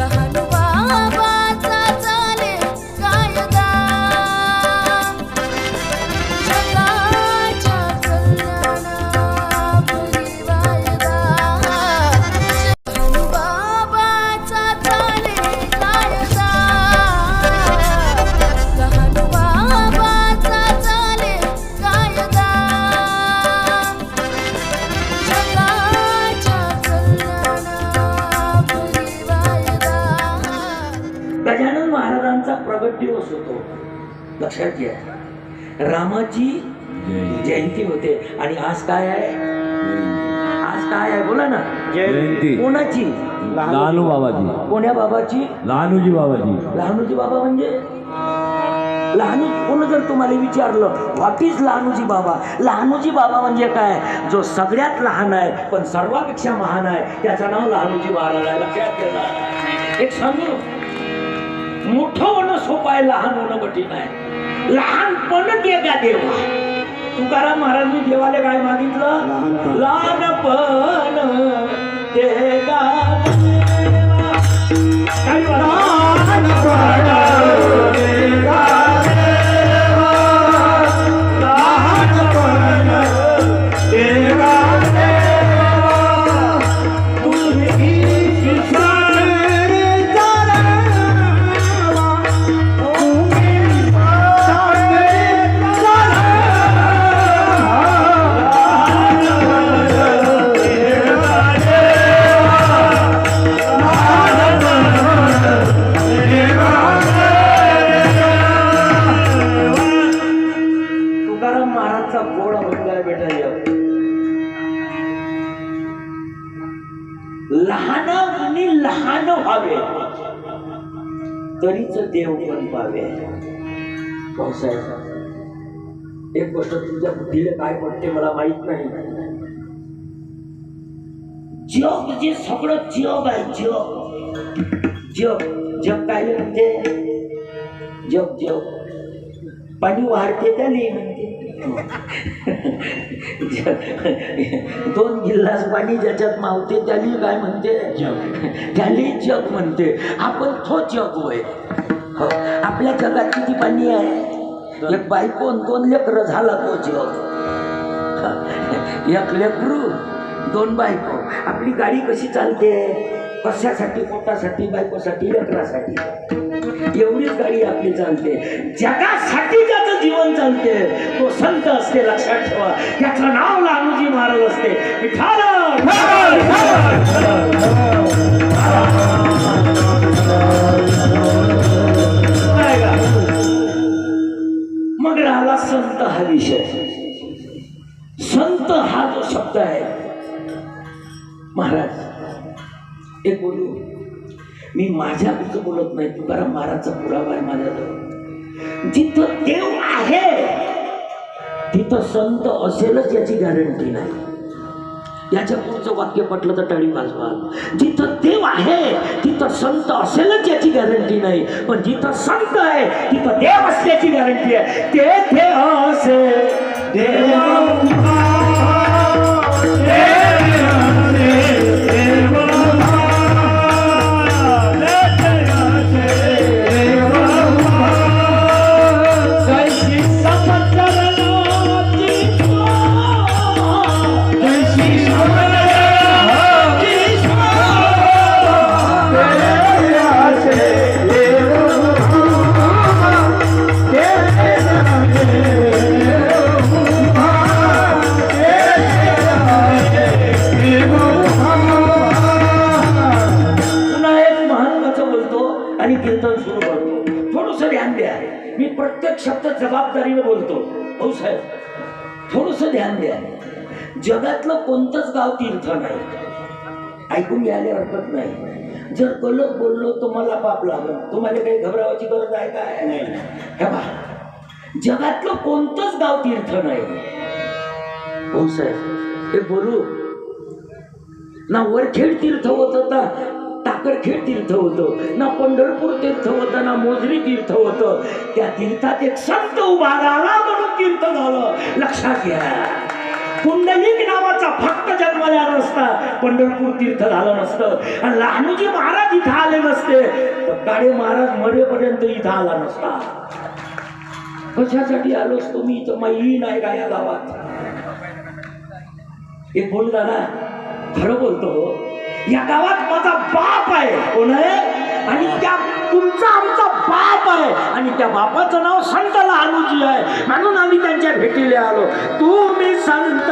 लहान प्रगट दिवस होतो. लक्षात घ्या. रामाची जयंती होते. आणि आज काय आहे? आज काय आहे? बोला ना. जयंती. कोणाची? लहानू बाबाजी कोण्या बाबाची? लहानूजी बाबाजी लहानूजी बाबा म्हणजे? लहानू कोण जर तुम्हाला विचारलं व्हॉट इज लहानूजी बाबा? लहानूजी बाबा म्हणजे काय? जो सगळ्यात लहान आहे पण सर्वापेक्षा महान आहे त्याचं नाव लहानूजी महाराज आहे. लक्षात ठेवा. एक सांगू? मोठं होणं सोपं आहे लहान होणं कठीण आहे. लहानपण ते का देवा. तुकाराम महाराजांनी देवाला काय मागितलं? लहानपण. ते का लहान व्हावे. तरीच देव पण पावे. भाऊसाहेब एक गोष्ट तुझ्या बुद्धीला काय पडते मला माहीत नाही. जग जे सगळं जग आहे जग. जग जग काय म्हणते? जग जग. पाणी वाढते त्याने दोन गिल्लास पाणी ज्याच्यात मावते त्याली काय म्हणते? त्याली जग म्हणते. आपण तो जग होय. हो. आपल्या जगात किती पाणी आहे? एक बायको दोन लेकरं झाला तो जग. एक लेकरू दोन बायको. आपली गाडी कशी चालते? कशासाठी पोटासाठी बायकोसाठी लेकरासाठी? एवढीच गाडी आपली चालते. जगासाठी ज्याचं जीवन चालते. तो संत असते लक्षात ठेवा. त्याचं नाव लालूजी महाराज असते. विठाला मी माझ्या पुढचं बोलत नाही. तुकाराम महाराजचा पुरावा आहे माझ्याजवळ जिथं देव आहे तिथं संत असेलच याची गॅरंटी नाही. याच्या पुढचं वाक्य पटलं तर टाळी वाजवा. जिथं देव आहे तिथं संत असेलच याची गॅरंटी नाही. पण जिथं संत आहे तिथं देव असल्याची गॅरंटी आहे. ते असे देव मी प्रत्येक शब्द जबाबदारीने बोलतो. भाऊ साहेब थोडस ध्यान द्या. जगातलं कोणतंच गाव तीर्थ नाही. ऐकून घ्यायला हरकत नाही. जर कलक बोललो तर मला पाप लागल. तुम्हाला काही घबरावाची गरज आहे काय नाही. हे जगातलं कोणतंच गाव तीर्थ नाही. हो साहेब हे बोलू. ना वरखेड तीर्थ होत होता. साखरखेड तीर्थ होतं ना पंढरपूर तीर्थ होतं ना मोजरी तीर्थ होतं. त्या तीर्थात एक संत उभा राहिला म्हणून तीर्थ झालं. लक्षात घ्या. पुंडलिक नावाचा भक्त जन्माला नसता. पंढरपूर तीर्थ झालं नसतं. आणि लहानूजी महाराज इथं आले नसते. तर काळे महाराज मरेपर्यंत इथं आला नसता. कशासाठी आलोस तुम्ही इथं माही नाही का या गावात? एक बोल दादा खरं बोलतो हो. या गावात माझा बाप आहे. कोण आहे? आणि त्या तुमचा आमचा बाप आहे. आणि त्या बापाचं नाव संत लहानूजी आहे. म्हणून आम्ही त्यांच्या भेटीला आलो. तू मी संत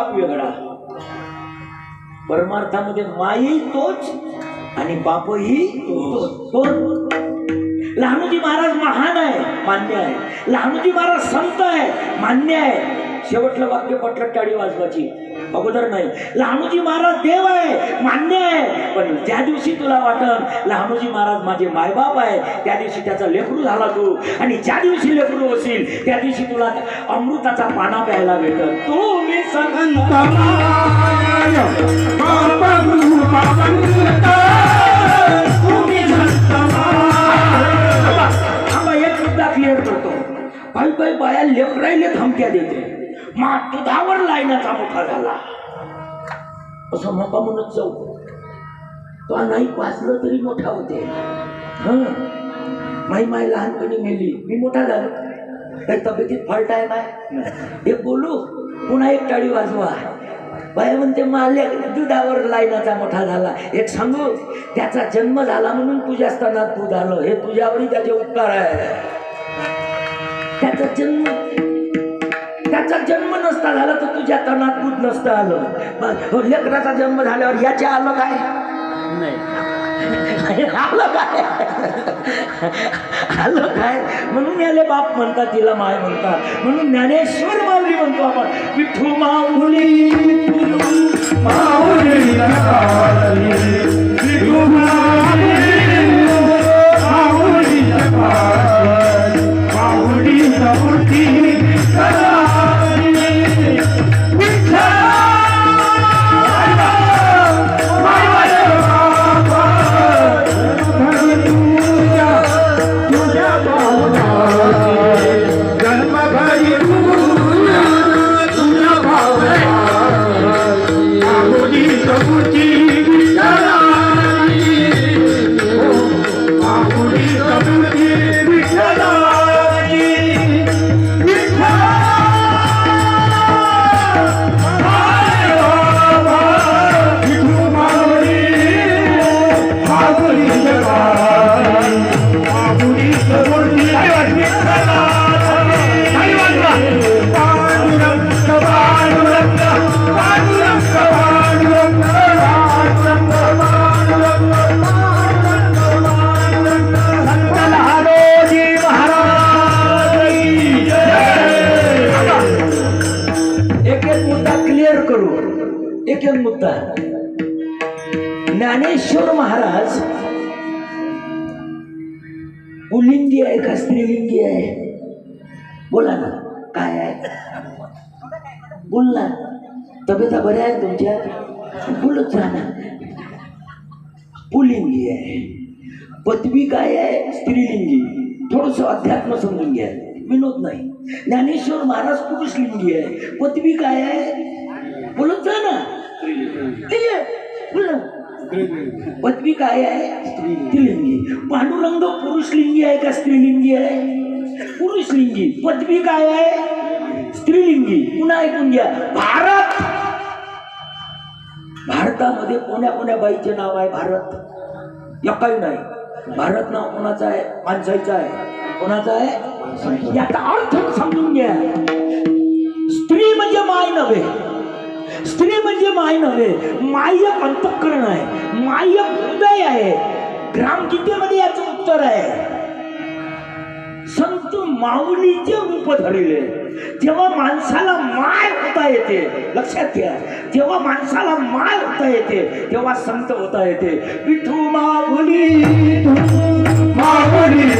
बाप वेगळा. परमार्थामध्ये माई तोच आणि बापही तोच. लहानूजी महाराज महान आहे मान्य आहे. लहानूजी महाराज संत आहे मान्य आहे. शेवटलं वाक्य पटलं टाळी वाजवाची अगोदर नाही. लहानूजी महाराज देव आहे मान्य आहे. पण ज्या दिवशी तुला वाटत लहानूजी महाराज माझे मायबाप आहे त्या दिवशी त्याचा लेकरू झाला तू. आणि ज्या दिवशी लेकरू असेल त्या दिवशी तुला अमृताचा पाना प्यायला भेटत तू मी एक मुद्दा क्लिअर करतो. काही काही बाया लेकरायले धमक्या देते. मा दुधावर लाईनाचा मोठा झाला. असं नका म्हणत जाऊ. तो नाही वाचलं तरी मोठा होते. हं. माई माय लहानपणी मेली. मी मोठा झालो. काही तब्येतीत फॉल्ट आहे बाय हे बोलू पुन्हा एक टाळी वाजवा. बाय म्हणते माले दुधावर लाईनाचा मोठा झाला. एक सांगू त्याचा जन्म झाला म्हणून तुझ्या स्थानात दूध आलं. हे तुझ्यावरही त्याचे उपकार आहे. त्याचा जन्म त्याचा जन्म नसता झाला तर तुझ्या तनात दूध नसतं आलं. लेकराचा जन्म झाल्यावर याच्या आलं काय? आलं काय? आलं काय? म्हणून याले बाप म्हणतात तिला माय म्हणतात. म्हणून ज्ञानेश्वर माऊली म्हणतो आपण विठू माऊली बोला ना काय आहे? बोल ना. तब्येता बऱ्या आहेत तुमच्या? बोलत जा ना. पुलिंगी आहे. पदवी काय आहे? स्त्रीलिंगी. थोडस अध्यात्म समजून घ्या. विनोद नाही. ज्ञानेश्वर महाराज पुरुषलिंगी आहे. पदवी काय आहे? बोलत जा ना. बोल ना. पदवी काय आहे? स्त्रीलिंगी. पांडुरंग पुरुषलिंगी आहे का स्त्रीलिंगी आहे? पुरुषलिंगी पदवी काय आहे? स्त्रीलिंगी. पुन्हा ऐकून घ्या. भारत! भारतामध्ये कोण्या कोण्या बाईचे नाव आहे भारत? काही नाही. भारत नाव कोणाचं आहे? माणसाचं आहे. कोणाचं आहे? याचा अर्थ समजून घ्या. स्त्री म्हणजे माय नव्हे. स्त्री म्हणजे माय नव्हे. माय अंतःकरण आहे. माय हृदय आहे. ग्रामगीतेमध्ये याचं उत्तर आहे? माऊलीचे रूप धरले. जेव्हा माणसाला माय होता येते लक्षात घ्या. जेव्हा माणसाला माय होता येते तेव्हा संत होता येते. विठू माऊली माऊली.